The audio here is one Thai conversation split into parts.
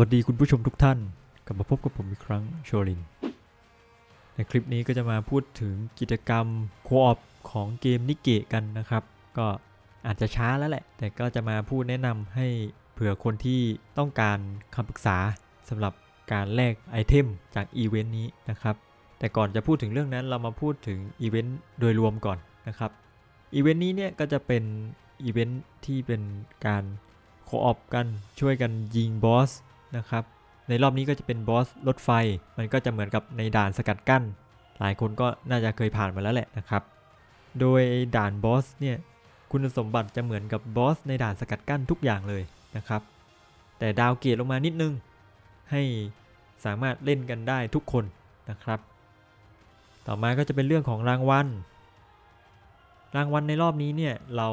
วัสดีคุณผู้ชมทุกท่าน กลับมาพบกับผมอีกครั้งโชลิน ในคลิปนี้ก็จะมาพูดถึงกิจกรรมโคออปของเกมนิเกะกันนะครับ ก็อาจจะช้าแล้วแหละ แต่ก็จะมาพูดแนะนำให้เผื่อคนที่ต้องการคำปรึกษาสำหรับการแลกไอเทมจากอีเวนต์นี้นะครับ แต่ก่อนจะพูดถึงเรื่องนั้นเรามาพูดถึงอีเวนต์โดยรวมก่อนนะครับอีเวนต์นี้เนี่ยก็จะเป็นอีเวนต์ที่เป็นการโคออปกันช่วยกันยิงบอส นะครับ ในรอบนี้ก็จะเป็นบอสรถไฟ มันก็จะเหมือนกับในด่านสกัดกั้น หลายคนก็น่าจะเคยผ่านมาแล้วแหละนะครับ โดยด่านบอสเนี่ยคุณสมบัติจะเหมือนกับบอสในด่านสกัดกั้นทุกอย่างเลยนะครับ แต่ดาวเกรลงมานิดนึง ให้สามารถเล่นกันได้ทุกคนนะครับ ต่อมาก็จะเป็นเรื่องของรางวัล รางวัลในรอบนี้เนี่ยเรา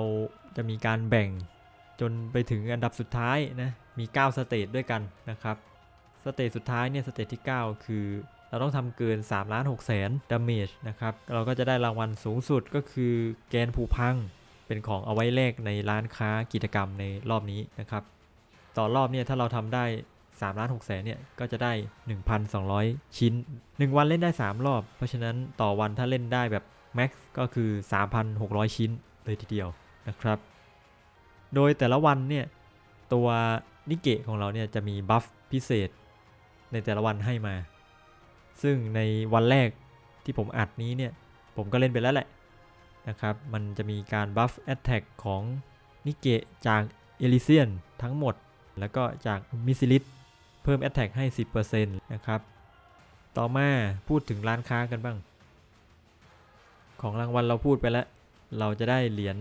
จะมีการแบ่งจนไปถึงอันดับสุดท้ายนะ มี 9 สเตจด้วยกันนะครับ สเตจสุดท้ายเนี่ยสเตจที่ 9 คือ เราต้องทำเกิน3ล้าน6แสนดาเมจนะครับ เราก็จะได้รางวัลสูงสุดก็คือแกนผูพัง เป็นของเอาไว้แลกในร้านค้ากิจกรรมในรอบนี้นะครับ ต่อรอบเนี่ยถ้าเราทำได้3ล้าน6แสนเนี่ยก็จะได้ 1,200 ชิ้น 1 วันเล่นได้ 3 รอบ เพราะฉะนั้นต่อวันถ้าเล่นได้แบบแม็กซ์ก็คือ 3,600 ชิ้นเลยทีเดียวนะครับ โดยแต่ละวันเนี่ยตัว นิเกะของเราเนี่ยจะมีบัฟพิเศษในแต่ละวันให้มา ซึ่งในวันแรกที่ผมอัดนี้เนี่ย ผมก็เล่นไปแล้วแหละนะครับ มันจะมีการบัฟแอตแทกของนิเกะจากเอลิเซียนทั้งหมด แล้วก็จากมิซิลิสเพิ่มแอตแทกให้ 10%นะครับ ต่อมาพูดถึงร้านค้ากันบ้าง ของรางวัลเราพูดไปแล้ว เราจะได้เหรียญ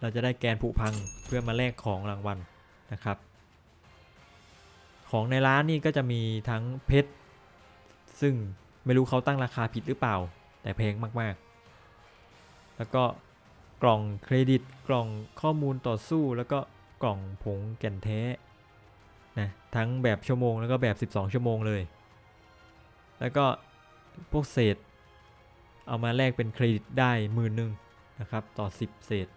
เราจะได้แกนผุพังเพื่อมาแลกของรางวัลนะครับ ของในร้านนี่ก็จะมีทั้งเพชร ซึ่งไม่รู้เขาตั้งราคาผิดหรือเปล่า แต่แพงมากๆ แล้วก็กล่องเครดิตกล่องข้อมูลต่อสู้ แล้วก็กล่องผงแก่นแท้นะทั้งแบบชั่วโมงแล้วก็แบบ 12 ชั่วโมงเลย แล้วก็พวกเศษ เอามาแลกเป็นเครดิตได้หมื่นหนึ่งนะครับต่อ 10 เศษ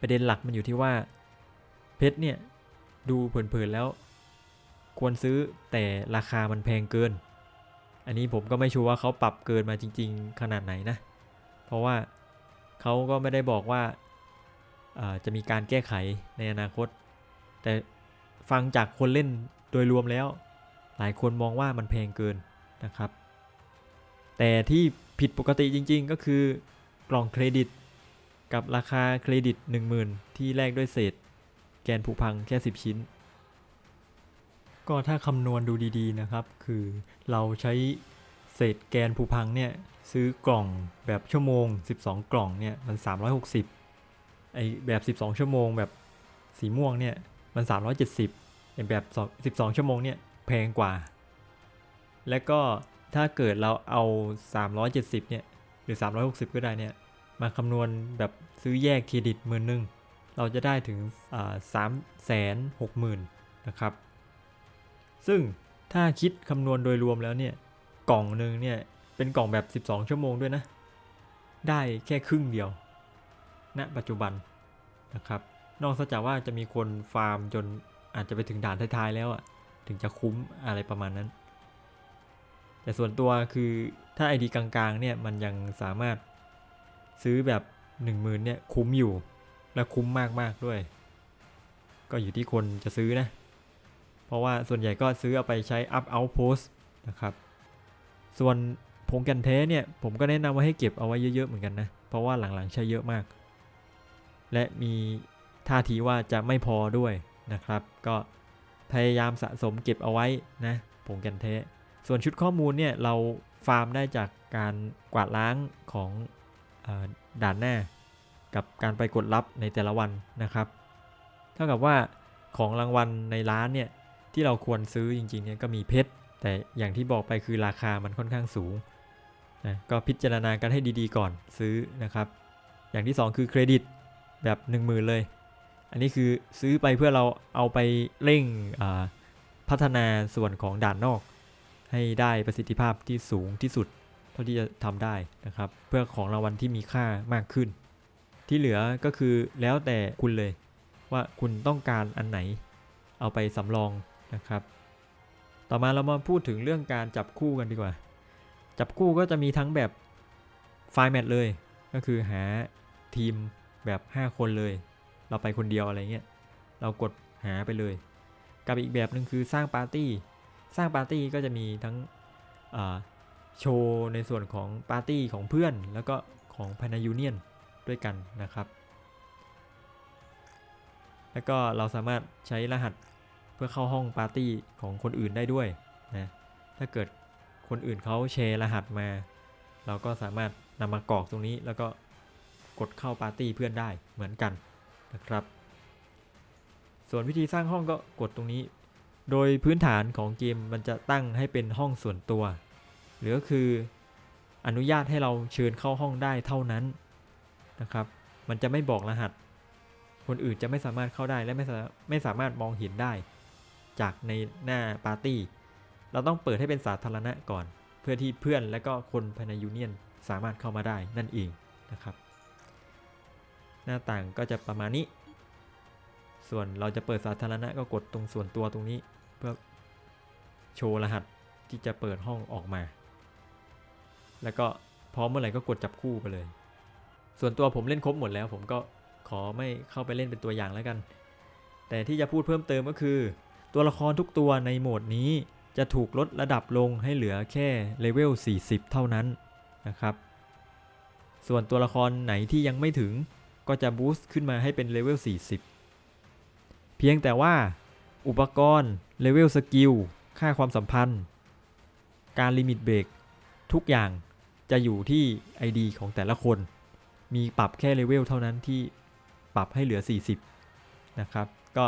ประเด็นหลักมันอยู่ที่ว่าเพชรเนี่ย ดูเผินๆแล้ว ควรซื้อแต่ราคามันแพงเกิน อันนี้ผมก็ไม่ชัวร์ว่าเขาปรับเกินมาจริง ๆ ขนาดไหนนะ เพราะว่าเขาก็ไม่ได้บอกว่าาจะมีการแก้ไขในอนาคต แต่ฟังจากคนเล่นโดยรวมแล้ว หลายคนมองว่ามันแพงเกินนะครับ แต่ที่ผิดปกติจริง ๆ ก็คือกล่องเครดิต กับราคาเครดิต 10,000 ที่แลกด้วยเศษ แกนผุพังแค่ 10 ชิ้น ก็ถ้าคำนวณดูดีๆนะครับ คือเราใช้เศษแกนผุพังเนี่ยซื้อกล่องแบบชั่วโมง 12 กล่องเนี่ยมัน 360ไอแบบ 12 ชั่วโมงแบบสีม่วงเนี่ยมัน 370ไอแบบ 12 ชั่วโมงเนี่ยแพงกว่า และก็ถ้าเกิดเราเอา 370เนี่ยหรือ 360 ก็ได้เนี่ยมาคำนวณแบบซื้อแยกเครดิตหมื่นหนึ่ง เราจะได้ถึงสามแสนหกหมื่นนะครับ ซึ่งถ้าคิดคำนวณโดยรวมแล้วเนี่ยกล่องหนึ่งเนี่ยเป็นกล่องแบบ 12 ชั่วโมงด้วยนะ ได้แค่ครึ่งเดียวณปัจจุบันนะครับ นอกจากว่าจะมีคนฟาร์มจนอาจจะไปถึงด่านท้ายๆแล้วอะถึงจะคุ้มอะไรประมาณนั้น แต่ส่วนตัวคือถ้า ID กลางๆเนี่ยมันยังสามารถซื้อแบบ 1 0,000เนี่ยคุ้มอยู่ และคุ้มมากๆด้วย ก็อยู่ที่คนจะซื้อนะ เพราะว่าส่วนใหญ่ก็ซื้อเอาไปใช้ up outpost นะครับ ส่วนผงกันแท้เนี่ย ผมก็แนะนำว่าให้เก็บเอาไว้เยอะ ๆ เหมือนกันนะ เพราะว่าหลัง ๆ ใช้เยอะมาก และมีท่าทีว่าจะไม่พอด้วยนะครับ ก็พยายามสะสมเก็บเอาไว้นะผงกันแท้ส่วนชุดข้อมูลเนี่ยเราฟาร์มได้จากการกวาดล้างของอด่านหน้า กับการไปกดรับในแต่ละวันนะครับ เท่ากับว่าของรางวัลในร้านเนี่ยที่เราควรซื้อจริงๆเนี่ยก็มีเพชรแต่อย่างที่บอกไปคือราคามันค่อนข้างสูงนะก็พิจารณากันให้ดีๆก่อนซื้อนะครับ อย่างที่ 2 คือเครดิตแบบ 1 0,000 เลย อันนี้คือซื้อไปเพื่อเราเอาไปเร่งพัฒนาส่วนของด่านนอก ให้ได้ประสิทธิภาพที่สูงที่สุด เท่าที่จะทำได้นะครับ เพื่อของรางวัลที่มีค่ามากขึ้น ที่เหลือก็คือแล้วแต่คุณเลย ว่าคุณต้องการอันไหน เอาไปสำรองนะครับ ต่อมาเรามาพูดถึงเรื่องการจับคู่กันดีกว่า จับคู่ก็จะมีทั้งแบบไฟล์แมทเลย ก็คือหาทีมแบบ 5 คนเลย เราไปคนเดียวอะไรเงี้ย เรากดหาไปเลย กับอีกแบบหนึ่งคือสร้างปาร์ตี้ สร้างปาร์ตี้ก็จะมีทั้งโชว์ในส่วนของปาร์ตี้ของเพื่อน แล้วก็ของภายในยูเนียน ด้วยกันนะครับ แล้วก็เราสามารถใช้รหัสเพื่อเข้าห้องปาร์ตี้ของคนอื่นได้ด้วยนะถ้าเกิดคนอื่นเขาแชร์รหัสมา เราก็สามารถนำมากรอกตรงนี้แล้วก็กดเข้าปาร์ตี้เพื่อนได้เหมือนกันนะครับ ส่วนวิธีสร้างห้องก็กดตรงนี้ โดยพื้นฐานของเกมมันจะตั้งให้เป็นห้องส่วนตัว หรือก็คืออนุญาตให้เราเชิญเข้าห้องได้เท่านั้น นะครับ มันจะไม่บอกรหัส คนอื่นจะไม่สามารถเข้าได้และไม่สาไม่สามารถมองเห็นได้ จากในหน้าปาร์ตี้ เราต้องเปิดให้เป็นสาธารณะก่อน เพื่อที่เพื่อนและก็คนภายในยูเนียนสามารถเข้ามาได้นั่นเองนะครับ หน้าต่างก็จะประมาณนี้ ส่วนเราจะเปิดสาธารณะก็กดตรงส่วนตัวตรงนี้ เพื่อโชว์รหัสที่จะเปิดห้องออกมา แล้วก็พร้อมเมื่อไหร่ก็กดจับคู่ไปเลย ส่วนตัวผมเล่นครบหมดแล้ว ผมก็ขอไม่เข้าไปเล่นเป็นตัวอย่างแล้วกัน แต่ที่จะพูดเพิ่มเติมก็คือ ตัวละครทุกตัวในโหมดนี้จะถูกลดระดับลงให้เหลือแค่เลเวล 40 เท่านั้นนะครับ ส่วนตัวละครไหนที่ยังไม่ถึงก็จะบูสต์ขึ้นมาให้เป็นเลเวล 40 เพียงแต่ว่าอุปกรณ์เลเวลสกิลค่าความสัมพันธ์ การลิมิตเบรกทุกอย่างจะอยู่ที่ ID ของแต่ละคน มีปรับแค่เลเวลเท่านั้นที่ปรับให้เหลือ 40 นะครับ ก็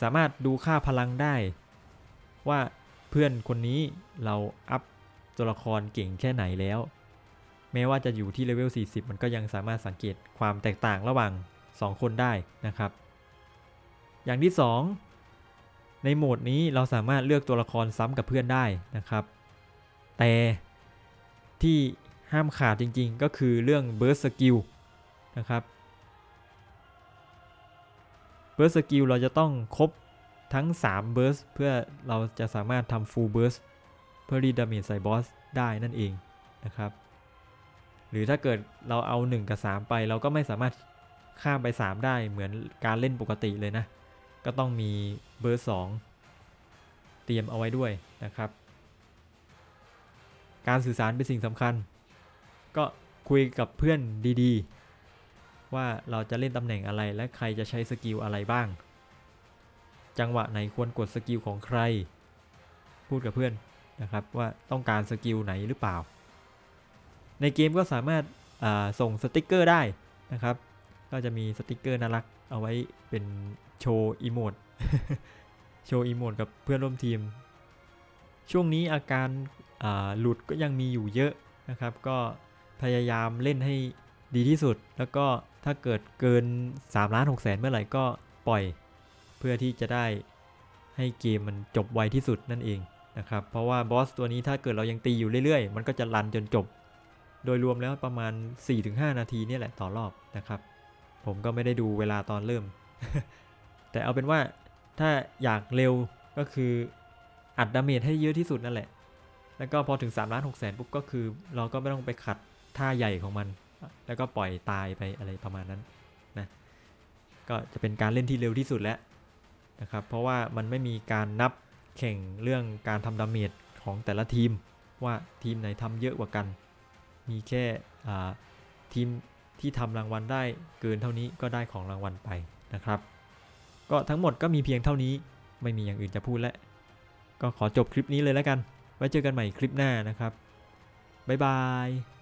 สามารถดูค่าพลังได้ ว่าเพื่อนคนนี้เราอัพตัวละครเก่งแค่ไหนแล้ว แม้ว่าจะอยู่ที่เลเวล 40 มันก็ยังสามารถสังเกตความแตกต่างระหว่าง 2 คนได้นะครับ อย่างที่ 2 ในโหมดนี้เราสามารถเลือกตัวละครซ้ำกับเพื่อนได้นะครับ แต่ที่ ห้ามขาดจริงๆ ก็คือเรื่อง Burst Skill นะครับ Burst Skill เราจะต้องครบทั้ง3 Burst เพื่อเราจะสามารถทำ Full Burst เพื่อรีดามจใส่บอสได้นั่นเองนะครับ หรือถ้าเกิดเราเอา 1 กับ 3 ไปเราก็ไม่สามารถข้ามไป 3 ได้เหมือนการเล่นปกติเลยนะ ก็ต้องมีเบอร์ 2 เตรียมเอาไว้ด้วยนะครับ การสื่อสารเป็นสิ่งสำคัญ ก็คุยกับเพื่อนดีๆ ว่าเราจะเล่นตำแหน่งอะไรและใครจะใช้สกิลอะไรบ้าง จังหวะไหนควรกดสกิลของใคร พูดกับเพื่อนนะครับว่าต้องการสกิลไหนหรือเปล่า ในเกมก็สามารถส่งสติกเกอร์ได้นะครับ ก็จะมีสติกเกอร์น่ารักเอาไว้เป็นโชว์อีโมดโชว์อีโมดกับเพื่อนร่วมทีม ช่วงนี้อาการหลุดก็ยังมีอยู่เยอะนะครับ ก็ พยายามเล่นให้ดีที่สุด แล้วก็ถ้าเกิดเกิน3ล้าน6แสนเมื่อไหร่ก็ปล่อย เพื่อที่จะได้ให้เกมมันจบไวที่สุดนั่นเองนะครับ เพราะว่าบอสตัวนี้ถ้าเกิดเรายังตีอยู่เรื่อยๆ มันก็จะรันจนจบ โดยรวมแล้วประมาณ 4-5 นาทีนี่แหละต่อรอบนะครับ ผมก็ไม่ได้ดูเวลาตอนเริ่ม แต่เอาเป็นว่าถ้าอยากเร็วก็คืออัดดาเมจให้เยอะที่สุดนั่นแหละ แล้วก็พอถึง3ล้าน6แสนปุ๊บก็คือ เราก็ไม่ต้องไปขัด ท่าใหญ่ของมัน แล้วก็ปล่อยตายไปอะไรประมาณนั้นนะก็จะเป็นการเล่นที่เร็วที่สุดแล้วนะครับเพราะว่ามันไม่มีการนับแข่งเรื่องการทำดาเมจของแต่ละทีม ว่าทีมไหนทำเยอะกว่ากัน มีแค่ทีมที่ทำรางวัลได้เกินเท่านี้ก็ได้ของรางวัลไปนะครับ ก็ทั้งหมดก็มีเพียงเท่านี้ไม่มีอย่างอื่นจะพูดแล้วก็ขอจบคลิปนี้เลยแล้วกัน ไว้เจอกันใหม่คลิปหน้านะครับ บ๊ายบาย